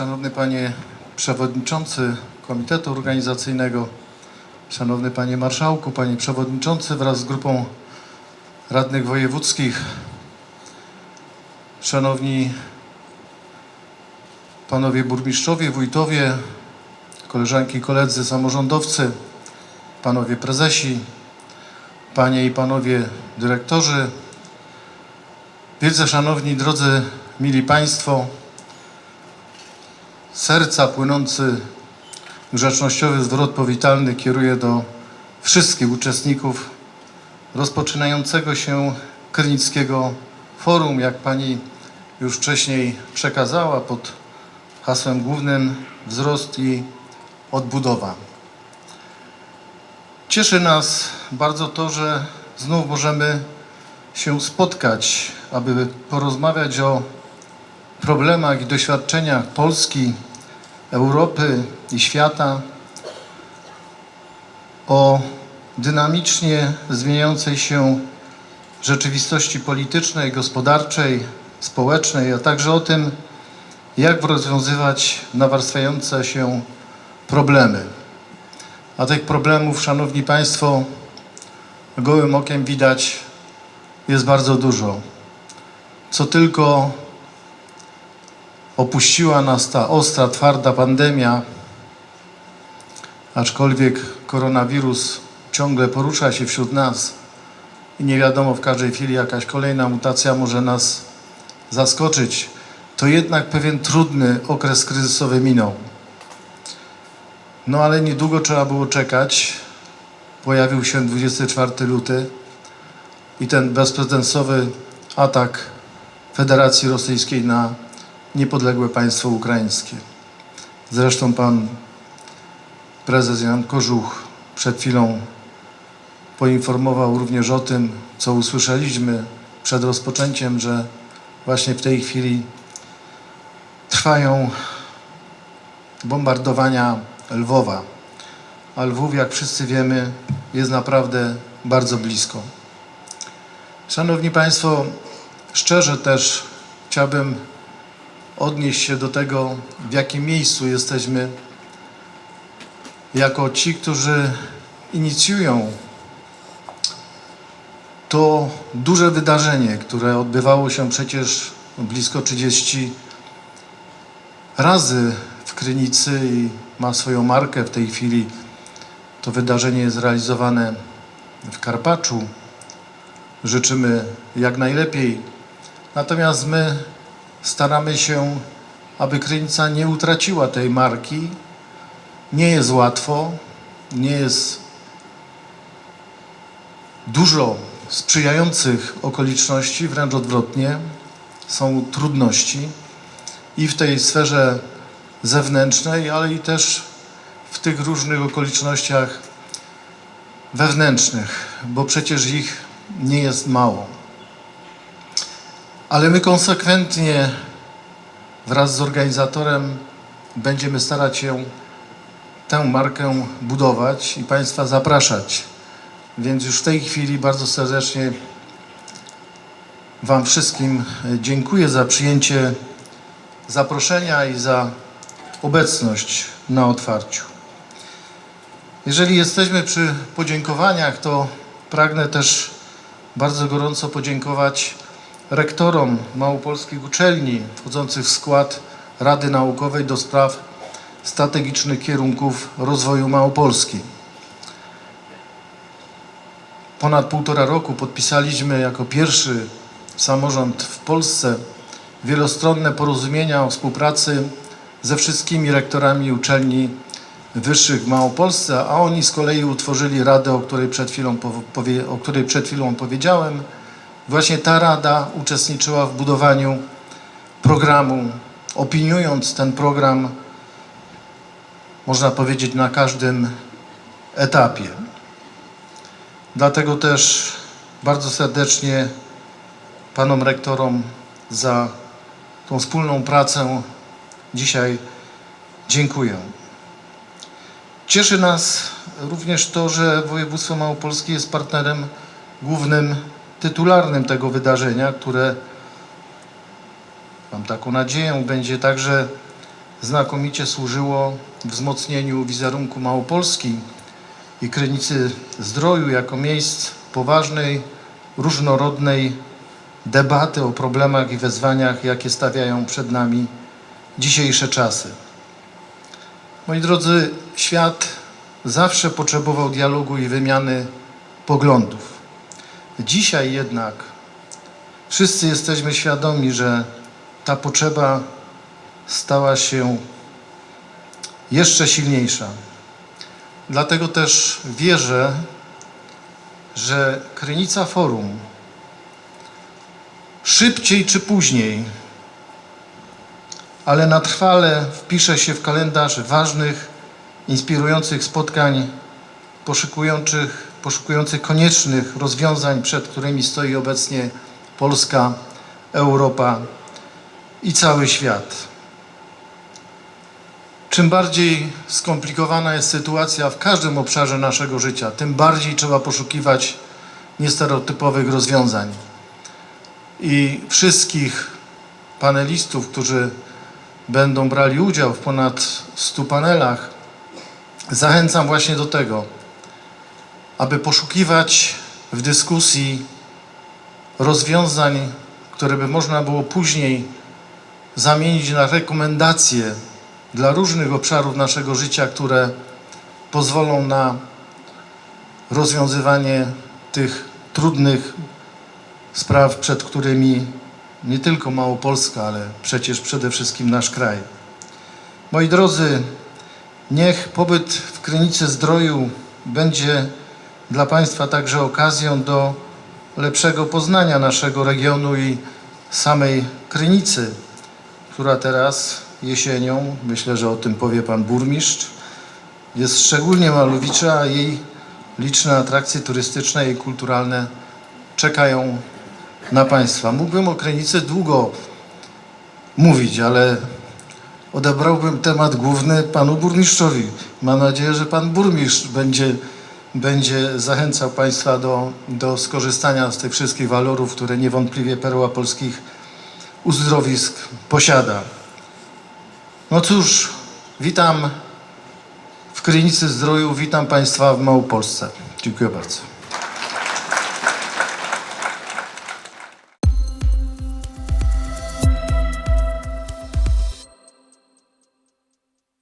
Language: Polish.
Szanowny Panie Przewodniczący Komitetu Organizacyjnego, Szanowny Panie Marszałku, Panie Przewodniczący wraz z grupą radnych wojewódzkich, Szanowni Panowie Burmistrzowie, Wójtowie, Koleżanki i Koledzy Samorządowcy, Panowie Prezesi, Panie i Panowie Dyrektorzy, Wielce Szanowni, Drodzy, Mili Państwo, serca płynący grzecznościowy zwrot powitalny kieruję do wszystkich uczestników rozpoczynającego się Krynickiego Forum, jak Pani już wcześniej przekazała, pod hasłem głównym wzrost i odbudowa. Cieszy nas bardzo to, że znów możemy się spotkać, aby porozmawiać o problemach i doświadczeniach Polski, Europy i świata, o dynamicznie zmieniającej się rzeczywistości politycznej, gospodarczej, społecznej, a także o tym, jak rozwiązywać nawarstwiające się problemy. A tych problemów, Szanowni Państwo, gołym okiem widać jest bardzo dużo. Co tylko opuściła nas ta ostra, twarda pandemia, aczkolwiek koronawirus ciągle porusza się wśród nas i nie wiadomo w każdej chwili jakaś kolejna mutacja może nas zaskoczyć, to jednak pewien trudny okres kryzysowy minął. No ale niedługo trzeba było czekać. Pojawił się 24 luty i ten bezprecedensowy atak Federacji Rosyjskiej na niepodległe państwo ukraińskie. Zresztą pan prezes Jan Kożuch przed chwilą poinformował również o tym, co usłyszeliśmy przed rozpoczęciem, że właśnie w tej chwili trwają bombardowania Lwowa. A Lwów, jak wszyscy wiemy, jest naprawdę bardzo blisko. Szanowni Państwo, szczerze też chciałbym odnieść się do tego, w jakim miejscu jesteśmy jako ci, którzy inicjują to duże wydarzenie, które odbywało się przecież blisko 30 razy w Krynicy i ma swoją markę w tej chwili. To wydarzenie jest realizowane w Karpaczu. Życzymy jak najlepiej. Natomiast my staramy się, aby Krynica nie utraciła tej marki. Nie jest łatwo, nie jest dużo sprzyjających okoliczności, wręcz odwrotnie, są trudności i w tej sferze zewnętrznej, ale i też w tych różnych okolicznościach wewnętrznych, bo przecież ich nie jest mało. Ale my konsekwentnie wraz z organizatorem będziemy starać się tę markę budować i Państwa zapraszać. Więc już w tej chwili bardzo serdecznie Wam wszystkim dziękuję za przyjęcie zaproszenia i za obecność na otwarciu. Jeżeli jesteśmy przy podziękowaniach, to pragnę też bardzo gorąco podziękować rektorom małopolskich uczelni wchodzących w skład Rady Naukowej do spraw strategicznych kierunków rozwoju Małopolski. Ponad półtora roku podpisaliśmy jako pierwszy samorząd w Polsce wielostronne porozumienia o współpracy ze wszystkimi rektorami uczelni wyższych w Małopolsce, a oni z kolei utworzyli radę, o której przed chwilą, o której przed chwilą powiedziałem. Właśnie ta rada uczestniczyła w budowaniu programu, opiniując ten program, można powiedzieć, na każdym etapie. Dlatego też bardzo serdecznie panom rektorom za tą wspólną pracę dzisiaj dziękuję. Cieszy nas również to, że województwo małopolskie jest partnerem głównym, tytularnym tego wydarzenia, które mam taką nadzieję będzie także znakomicie służyło wzmocnieniu wizerunku Małopolski i Krynicy Zdroju jako miejsc poważnej, różnorodnej debaty o problemach i wyzwaniach, jakie stawiają przed nami dzisiejsze czasy. Moi drodzy, świat zawsze potrzebował dialogu i wymiany poglądów. Dzisiaj jednak wszyscy jesteśmy świadomi, że ta potrzeba stała się jeszcze silniejsza. Dlatego też wierzę, że Krynica Forum szybciej czy później, ale na trwale wpisze się w kalendarz ważnych, inspirujących spotkań, poszukujących, poszukujących koniecznych rozwiązań, przed którymi stoi obecnie Polska, Europa i cały świat. Czym bardziej skomplikowana jest sytuacja w każdym obszarze naszego życia, tym bardziej trzeba poszukiwać niestereotypowych rozwiązań. I wszystkich panelistów, którzy będą brali udział w ponad 100 panelach, zachęcam właśnie do tego, aby poszukiwać w dyskusji rozwiązań, które by można było później zamienić na rekomendacje dla różnych obszarów naszego życia, które pozwolą na rozwiązywanie tych trudnych spraw, przed którymi nie tylko Małopolska, ale przecież przede wszystkim nasz kraj. Moi drodzy, niech pobyt w Krynicy Zdroju będzie dla Państwa także okazją do lepszego poznania naszego regionu i samej Krynicy, która teraz jesienią, myślę, że o tym powie Pan Burmistrz, jest szczególnie malowicza, a jej liczne atrakcje turystyczne i kulturalne czekają na Państwa. Mógłbym o Krynicy długo mówić, ale odebrałbym temat główny Panu Burmistrzowi. Mam nadzieję, że Pan Burmistrz będzie, będzie zachęcał Państwa do, do skorzystania z tych wszystkich walorów, które niewątpliwie Perła Polskich Uzdrowisk posiada. No cóż, witam w Krynicy Zdroju, witam Państwa w Małopolsce. Dziękuję bardzo.